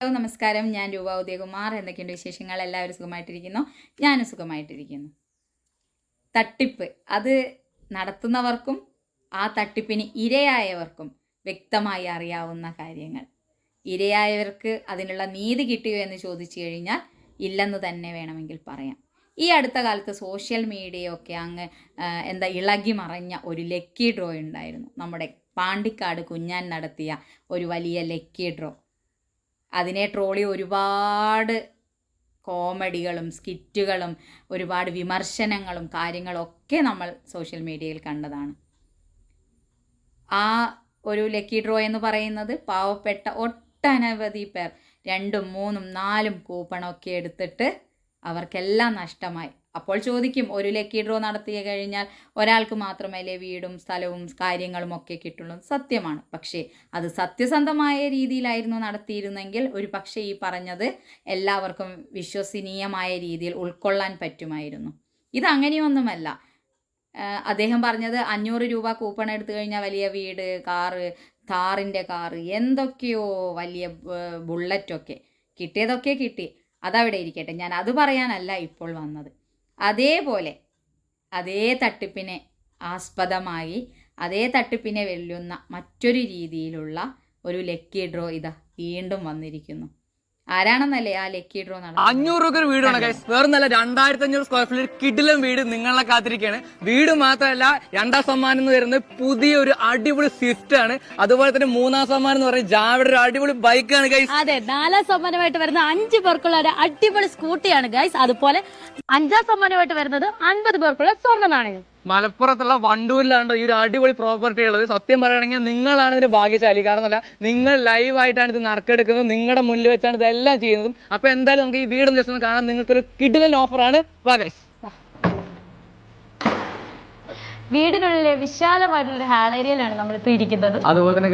Hello നമസ്കാരം. ഞാൻ രൂപ ഉദയകുമാർ. എന്തൊക്കെയുണ്ട് വിശേഷങ്ങൾ? എല്ലാവരും സുഖമായിട്ടിരിക്കുന്നു? ഞാനും സുഖമായിട്ടിരിക്കുന്നു. തട്ടിപ്പ്. അത് നടത്തുന്നവർക്കും ആ തട്ടിപ്പിന് ഇരയായവർക്കും വ്യക്തമായി അറിയാവുന്ന കാര്യങ്ങൾ. ഇരയായവർക്ക് അതിനുള്ള നീതി കിട്ടിയോ എന്ന് ചോദിച്ചു കഴിഞ്ഞാൽ ഇല്ലെന്ന് തന്നെ വേണമെങ്കിൽ പറയാം. ഈ അടുത്ത കാലത്ത് സോഷ്യൽ മീഡിയയൊക്കെ അങ്ങ് എന്താ ഇളകി മറഞ്ഞ ഒരു ലക്കി ഡ്രോ ഉണ്ടായിരുന്നു. നമ്മുടെ പാണ്ടിക്കാട് കുഞ്ഞാൻ നടത്തിയ ഒരു വലിയ ലക്കി ഡ്രോ. അതിനെ ട്രോളി ഒരുപാട് കോമഡികളും സ്കിറ്റുകളും ഒരുപാട് വിമർശനങ്ങളും കാര്യങ്ങളൊക്കെ നമ്മൾ സോഷ്യൽ മീഡിയയിൽ കണ്ടതാണ്. ആ ഒരു ലക്കി ഡ്രോ എന്ന് പറയുന്നത് പാവപ്പെട്ട ഒട്ടനവധി പേർ രണ്ടും മൂന്നും നാലും കൂപ്പണൊക്കെ എടുത്തിട്ട് അവർക്കെല്ലാം നഷ്ടമായി. അപ്പോൾ ചോദിക്കും ഒരു ലക്കി ഡ്രോ നടത്തി കഴിഞ്ഞാൽ ഒരാൾക്ക് മാത്രമല്ലേ വീടും സ്ഥലവും കാര്യങ്ങളും ഒക്കെ കിട്ടുള്ളൂ? സത്യമാണ്. പക്ഷേ അത് സത്യസന്ധമായ രീതിയിലായിരുന്നു നടത്തിയിരുന്നെങ്കിൽ ഒരു പക്ഷേ ഈ പറഞ്ഞത് എല്ലാവർക്കും വിശ്വസനീയമായ രീതിയിൽ ഉൾക്കൊള്ളാൻ പറ്റുമായിരുന്നു. ഇത് അങ്ങനെയൊന്നുമല്ല. അദ്ദേഹം പറഞ്ഞത് അഞ്ഞൂറ് രൂപ കൂപ്പൺ എടുത്തു കഴിഞ്ഞാൽ വലിയ വീട് കാറ് താറിന്റെ കാറ് എന്തൊക്കെയോ വലിയ ബുള്ളറ്റൊക്കെ കിട്ടിയതൊക്കെ കിട്ടി. അതവിടെ ഇരിക്കട്ടെ. ഞാൻ അത് പറയാനല്ല ഇപ്പോൾ വന്നത്. അതേപോലെ അതേ തട്ടിപ്പിനെ ആസ്പദമായി അതേ തട്ടിപ്പിനെ വെല്ലുന്ന മറ്റൊരു രീതിയിലുള്ള ഒരു ലക്കി ഡ്രോ ഇതാ വീണ്ടും വന്നിരിക്കുന്നു. ആരാണെന്നല്ലേ ആ ലക്കി ഡ്രോ അഞ്ഞൂറ് രൂപ ഒരു വീടാണ് ഗൈസ് വേറെ നല്ല രണ്ടായിരത്തി അഞ്ഞൂറ് സ്ക്വയർ ഫീറ്റ് കിടിലം വീട് നിങ്ങളെ കാത്തിരിക്കുകയാണ് വീട് മാത്രമല്ല രണ്ടാം സമ്മാനം എന്ന് വരുന്നത് പുതിയൊരു അടിപൊളി സ്വിഫ്റ്റ് ആണ്. അതുപോലെ തന്നെ മൂന്നാം സമ്മാനം എന്ന് പറയുന്നത് ജാവയുടെ ഒരു അടിപൊളി ബൈക്കാണ് ഗൈസ് അതെ നാലാം സമ്മാനമായിട്ട് വരുന്ന അഞ്ച് പേർക്കുള്ള ഒരു അടിപൊളി സ്കൂട്ടിയാണ് ഗൈസ് അതുപോലെ അഞ്ചാം സമ്മാനമായിട്ട് വരുന്നത് അൻപത് പേർക്കുള്ള സ്വർണ നാണയം. മലപ്പുറത്തുള്ള വണ്ടൂരിലാണ് ഈ ഒരു അടിപൊളി പ്രോപ്പർട്ടി ഉള്ളത്? സത്യം പറയുകയാണെങ്കിൽ നിങ്ങളാണ് ഇതിന് ഭാഗ്യശാലി. കാരണം അല്ല നിങ്ങൾ ലൈവായിട്ടാണ് ഇത് നറുക്കെടുക്കുന്നത് നിങ്ങളുടെ മുന്നിൽ വെച്ചാണ് ഇതെല്ലാം ചെയ്യുന്നതും. അപ്പോൾ എന്തായാലും നമുക്ക് ഈ വീടും ജസ്റ്റ് ഒന്ന് കാണാൻ നിങ്ങൾക്കൊരു കിടിലൻ ഓഫറാണ് വാ ഗൈസ് വീടിനുള്ളിലെ വിശാലമായിട്ടുള്ള ഹാൾ ഏരിയയിലാണ് ഇപ്പൊ ഇരിക്കുന്നത്. അതുപോലെ തന്നെ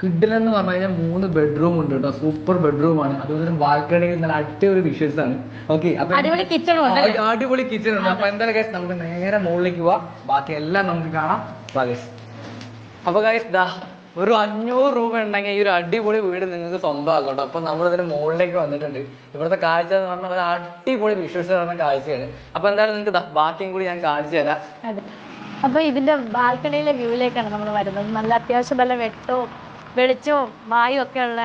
കിഡിൽ എന്ന് പറഞ്ഞു കഴിഞ്ഞാൽ മൂന്ന് ബെഡ്റൂം ഉണ്ട് കേട്ടോ. സൂപ്പർ ബെഡ്റൂം ആണ്. അതുപോലെ തന്നെ ബാൽക്കണിയിൽ നല്ല അടിപൊളി വിഷ്വൽസ് ആണ്. ഓക്കെ അടിപൊളി കിച്ചൺ ഉണ്ട് അടിപൊളി കിച്ചൺ ഉണ്ട്. അപ്പൊ എന്തായാലും ഗൈസ് നമുക്ക് നേരെ മുകളിലേക്ക് പോവാം. ബാക്കി എല്ലാം നമുക്ക് കാണാം. അപ്പൊ ഗൈസ് ദാ ഒരു അഞ്ഞൂറ് രൂപ ഉണ്ടെങ്കിൽ ഈ ഒരു അടിപൊളി വീട് നിങ്ങൾക്ക് സ്വന്തമാക്കാം കേട്ടോ. അപ്പൊ നമ്മൾ ഇതിന് മുകളിലേക്ക് വന്നിട്ടുണ്ട്. ഇവിടുത്തെ കാഴ്ച എന്ന് പറഞ്ഞാൽ അടിപൊളി വിഷ്വൽസ് പറഞ്ഞ കാഴ്ചയാണ്. അപ്പൊ എന്തായാലും നിങ്ങൾക്ക് ബാക്കിയും കൂടി ഞാൻ കാണിച്ചു തരാം. അതെ അപ്പൊ ഇതിന്റെ ബാൽക്കണിയിലെ വ്യൂവിലേക്കാണ് നമ്മൾ വരുന്നത്. നല്ല അത്യാവശ്യം നല്ല വെട്ടവും വെളിച്ചവും വായും ഒക്കെ ഉള്ള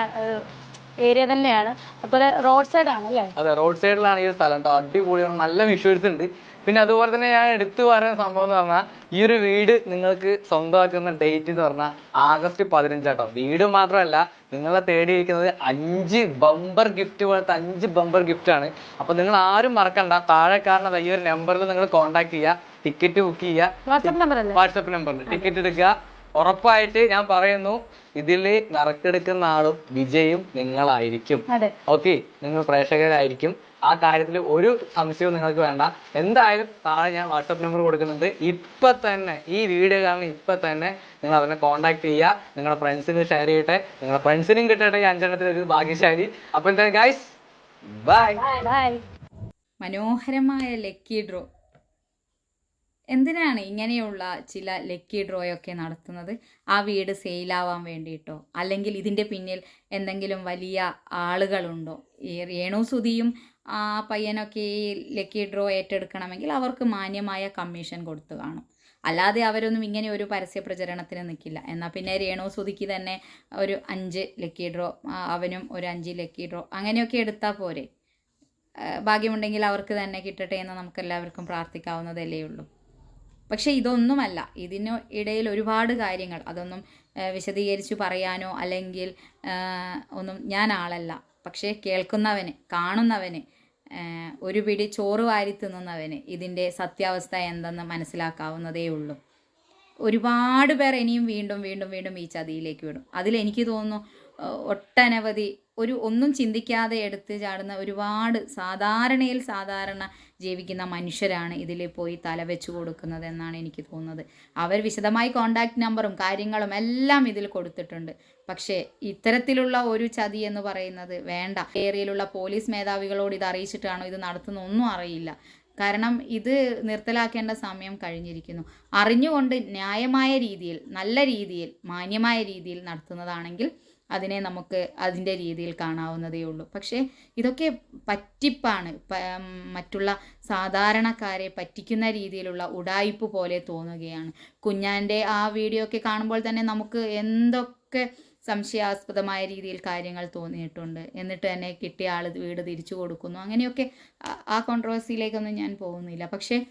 ഏരിയ തന്നെയാണ്. അതുപോലെ റോഡ് സൈഡ് ആണ് അതെ റോഡ് സൈഡിലാണ് ഈ സ്ഥലം അടിപൊളിയാണ്. നല്ല വിഷ്വൽസ് ഉണ്ട്. പിന്നെ അതുപോലെ തന്നെ ഞാൻ എടുത്തു പറയുന്ന സംഭവം എന്ന് പറഞ്ഞാൽ ഈ ഒരു വീട് നിങ്ങൾക്ക് സ്വന്തമാക്കുന്ന ഡേറ്റ് എന്ന് പറഞ്ഞാൽ ആഗസ്റ്റ് പതിനഞ്ചാട്ടോ വീട് മാത്രമല്ല നിങ്ങളെ തേടിയിരിക്കുന്നത് അഞ്ച് ബമ്പർ ഗിഫ്റ്റ് പോലത്തെ അഞ്ച് ബമ്പർ ഗിഫ്റ്റ് ആണ്. അപ്പൊ നിങ്ങൾ ആരും മറക്കണ്ട. താഴെ കാണുന്ന ഈ ഒരു നമ്പറിൽ നിങ്ങൾ കോൺടാക്ട് ചെയ്യുക ടിക്കറ്റ് ബുക്ക് ചെയ്യുക. വാട്സപ്പ് നമ്പർ അല്ലേ വാട്സപ്പ് നമ്പറിൽ ടിക്കറ്റ് എടുക്കുക. ഉറപ്പായിട്ട് ഞാൻ പറയുന്നു ഇതിൽ നറുക്കെടുക്കുന്ന ആളും വിജയും നിങ്ങളായിരിക്കും. ഓക്കെ നിങ്ങൾ പ്രേക്ഷകരായിരിക്കും. ആ കാര്യത്തിൽ ഒരു സംശയവും നിങ്ങൾക്ക് വേണ്ട. എന്തായാലും താഴെ ഞാൻ വാട്സപ്പ് നമ്പർ കൊടുക്കുന്നുണ്ട്. ഇപ്പൊ തന്നെ ഈ വീഡിയോ കാണുന്ന ഇപ്പൊ തന്നെ നിങ്ങൾ അവനെ കോൺടാക്ട് ചെയ്യുക. നിങ്ങളുടെ ഫ്രണ്ട്സിന് ഷെയർ ചെയ്യട്ടെ. നിങ്ങളുടെ ഫ്രണ്ട്സിനും കിട്ടട്ടെ ഈ അഞ്ചെണ്ണത്തിൽ ഒരു ഭാഗ്യശാലി. അപ്പൊ എന്തായാലും ഗൈസ് ബൈ ബൈ മനോഹരമായ ലക്കി ഡ്രോ എന്തിനാണ് ഇങ്ങനെയുള്ള ചില ലക്കി ഡ്രോയൊക്കെ നടത്തുന്നത്? ആ വീട് സെയിലാവാൻ വേണ്ടിയിട്ടോ? അല്ലെങ്കിൽ ഇതിന്റെ പിന്നിൽ എന്തെങ്കിലും വലിയ ആളുകളുണ്ടോ? ഈ രേണു സുധിയും ആ പയ്യനൊക്കെ ഈ ലക്കി ഡ്രോ ഏറ്റെടുക്കണമെങ്കിൽ അവർക്ക് മാന്യമായ കമ്മീഷൻ കൊടുത്തു കാണും. അല്ലാതെ അവരൊന്നും ഇങ്ങനെ ഒരു പരസ്യ പ്രചരണത്തിന് നിൽക്കില്ല. എന്നാൽ പിന്നെ രേണു സുധിക്ക് തന്നെ ഒരു അഞ്ച് ലക്കി ഡ്രോ അവനും ഒരു അഞ്ച് ലക്കി ഡ്രോ അങ്ങനെയൊക്കെ എടുത്താൽ പോരെ? ഭാഗ്യമുണ്ടെങ്കിൽ അവർക്ക് തന്നെ കിട്ടട്ടെ എന്ന് നമുക്ക് എല്ലാവർക്കും പ്രാർത്ഥിക്കാവുന്നതല്ലേ ഉള്ളൂ. പക്ഷേ ഇതൊന്നുമല്ല. ഇതിന് ഇടയിൽ ഒരുപാട് കാര്യങ്ങൾ. അതൊന്നും വിശദീകരിച്ച് പറയാനോ അല്ലെങ്കിൽ ഒന്നും ഞാൻ ആളല്ല. പക്ഷേ കേൾക്കുന്നവന് കാണുന്നവന് ഒരു പിടി ചോറ് വാരി തിന്നുന്നവന് ഇതിന്റെ സത്യാവസ്ഥ എന്തെന്ന് മനസ്സിലാക്കാവുന്നതേ ഉള്ളൂ. ഒരുപാട് പേർ ഇനിയും വീണ്ടും വീണ്ടും വീണ്ടും ഈ ചതിയിലേക്ക് വിടും. അതിൽ എനിക്ക് തോന്നുന്നു ഒട്ടനവധി ഒരു ഒന്നും ചിന്തിക്കാതെ എടുത്ത് ചാടുന്ന ഒരുപാട് സാധാരണയിൽ സാധാരണ ജീവിക്കുന്ന മനുഷ്യരാണ് ഇതിൽ പോയി തലവെച്ച് കൊടുക്കുന്നത് എന്നാണ് എനിക്ക് തോന്നുന്നത്. അവർ വിശദമായി കോണ്ടാക്ട് നമ്പറും കാര്യങ്ങളും എല്ലാം ഇതിൽ കൊടുത്തിട്ടുണ്ട്. പക്ഷേ ഇത്തരത്തിലുള്ള ഒരു ചതി എന്ന് പറയുന്നത് വേണ്ട. ഏരിയയിലുള്ള പോലീസ് മേധാവികളോട് ഇത് അറിയിച്ചിട്ടാണോ ഇത് നടത്തുന്ന ഒന്നും അറിയില്ല. കാരണം ഇത് നിർത്തലാക്കേണ്ട സമയം കഴിഞ്ഞിരിക്കുന്നു. അറിഞ്ഞുകൊണ്ട് ന്യായമായ രീതിയിൽ നല്ല രീതിയിൽ മാന്യമായ രീതിയിൽ നടത്തുന്നതാണെങ്കിൽ അതിനെ നമുക്ക് അതിന്റെ രീതിയിൽ കാണാവുന്നതേ ഉള്ളൂ. പക്ഷേ ഇതൊക്കെ പറ്റിപ്പാണ്. മറ്റുള്ള സാധാരണക്കാരെ പറ്റിക്കുന്ന രീതിയിലുള്ള ഉടായിപ്പ് പോലെ തോന്നുകയാണ്. കുഞ്ഞാന്റെ ആ വീഡിയോ ഒക്കെ കാണുമ്പോൾ തന്നെ നമുക്ക് എന്തൊക്കെ സംശയാസ്പദമായ രീതിയിൽ കാര്യങ്ങൾ തോന്നിയിട്ടുണ്ട്. എന്നിട്ട് തന്നെ കിട്ടിയ ആൾ വീട് തിരിച്ചു കൊടുക്കുന്നു. അങ്ങനെയൊക്കെ ആ- കോൺട്രവേഴ്സിയിലേക്കൊന്നും ഞാൻ പോകുന്നില്ല. പക്ഷേ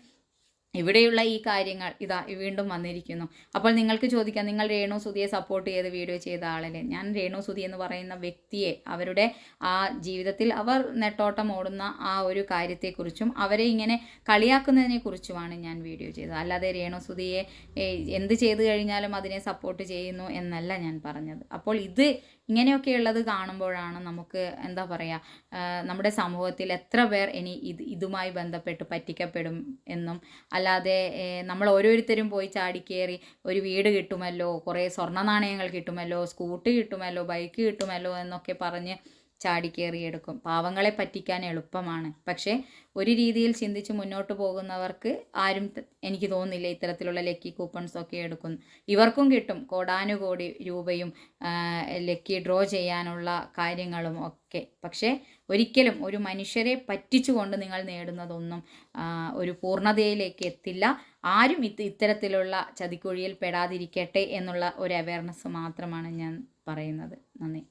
ഇവിടെയുള്ള ഈ കാര്യങ്ങൾ ഇതാ വീണ്ടും വന്നിരിക്കുന്നു. അപ്പോൾ നിങ്ങൾക്ക് ചോദിക്കാം നിങ്ങൾ രേണു സുധിയെ സപ്പോർട്ട് ചെയ്ത് വീഡിയോ ചെയ്ത ആളല്ലേ? ഞാൻ രേണു സുധി എന്ന് പറയുന്ന വ്യക്തിയെ അവരുടെ ആ ജീവിതത്തിൽ അവർ നെട്ടോട്ടം ഓടുന്ന ആ ഒരു കാര്യത്തെക്കുറിച്ചും അവരെ ഇങ്ങനെ കളിയാക്കുന്നതിനെ കുറിച്ചുമാണ് ഞാൻ വീഡിയോ ചെയ്തത്. അല്ലാതെ രേണു സുധിയെ എന്ത് ചെയ്തു കഴിഞ്ഞാലും അതിനെ സപ്പോർട്ട് ചെയ്യുന്നു എന്നല്ല ഞാൻ പറഞ്ഞത്. അപ്പോൾ ഇത് ഇങ്ങനെയൊക്കെയുള്ളത് കാണുമ്പോഴാണ് നമുക്ക് എന്താ പറയുക നമ്മുടെ സമൂഹത്തിൽ എത്ര പേർ ഇനി ഇത് ഇതുമായി ബന്ധപ്പെട്ട് പറ്റിക്കപ്പെടും എന്നും അല്ലാതെ നമ്മൾ ഓരോരുത്തരും പോയി ചാടിക്കേറി ഒരു വീട് കിട്ടുമല്ലോ കുറേ സ്വർണ നാണയങ്ങൾ കിട്ടുമല്ലോ സ്കൂട്ടി കിട്ടുമല്ലോ ബൈക്ക് കിട്ടുമല്ലോ എന്നൊക്കെ പറഞ്ഞ് ചാടിക്കേറിയെടുക്കും പാവങ്ങളെ പറ്റിക്കാൻ എളുപ്പമാണ്. പക്ഷേ ഒരു രീതിയിൽ ചിന്തിച്ച് മുന്നോട്ട് പോകുന്നവർക്ക് ആരും എനിക്ക് തോന്നുന്നില്ല ഇത്തരത്തിലുള്ള ലക്കി കൂപ്പൺസ് ഒക്കെ എടുക്കുന്നു ഇവർക്കും കിട്ടും കോടാനുകോടി രൂപയും ലക്കി ഡ്രോ ചെയ്യാനുള്ള കാര്യങ്ങളും ഒക്കെ. പക്ഷേ ഒരിക്കലും ഒരു മനുഷ്യരെ പറ്റിച്ചുകൊണ്ട് നിങ്ങൾ നേടുന്നതൊന്നും ഒരു പൂർണതയിലേക്ക് എത്തില്ല. ആരും ഇത് ഇത്തരത്തിലുള്ള ചതിക്കുഴിയിൽ പെടാതിരിക്കട്ടെ എന്നുള്ള ഒരു അവയർനെസ് മാത്രമാണ് ഞാൻ പറയുന്നത്. നന്ദി.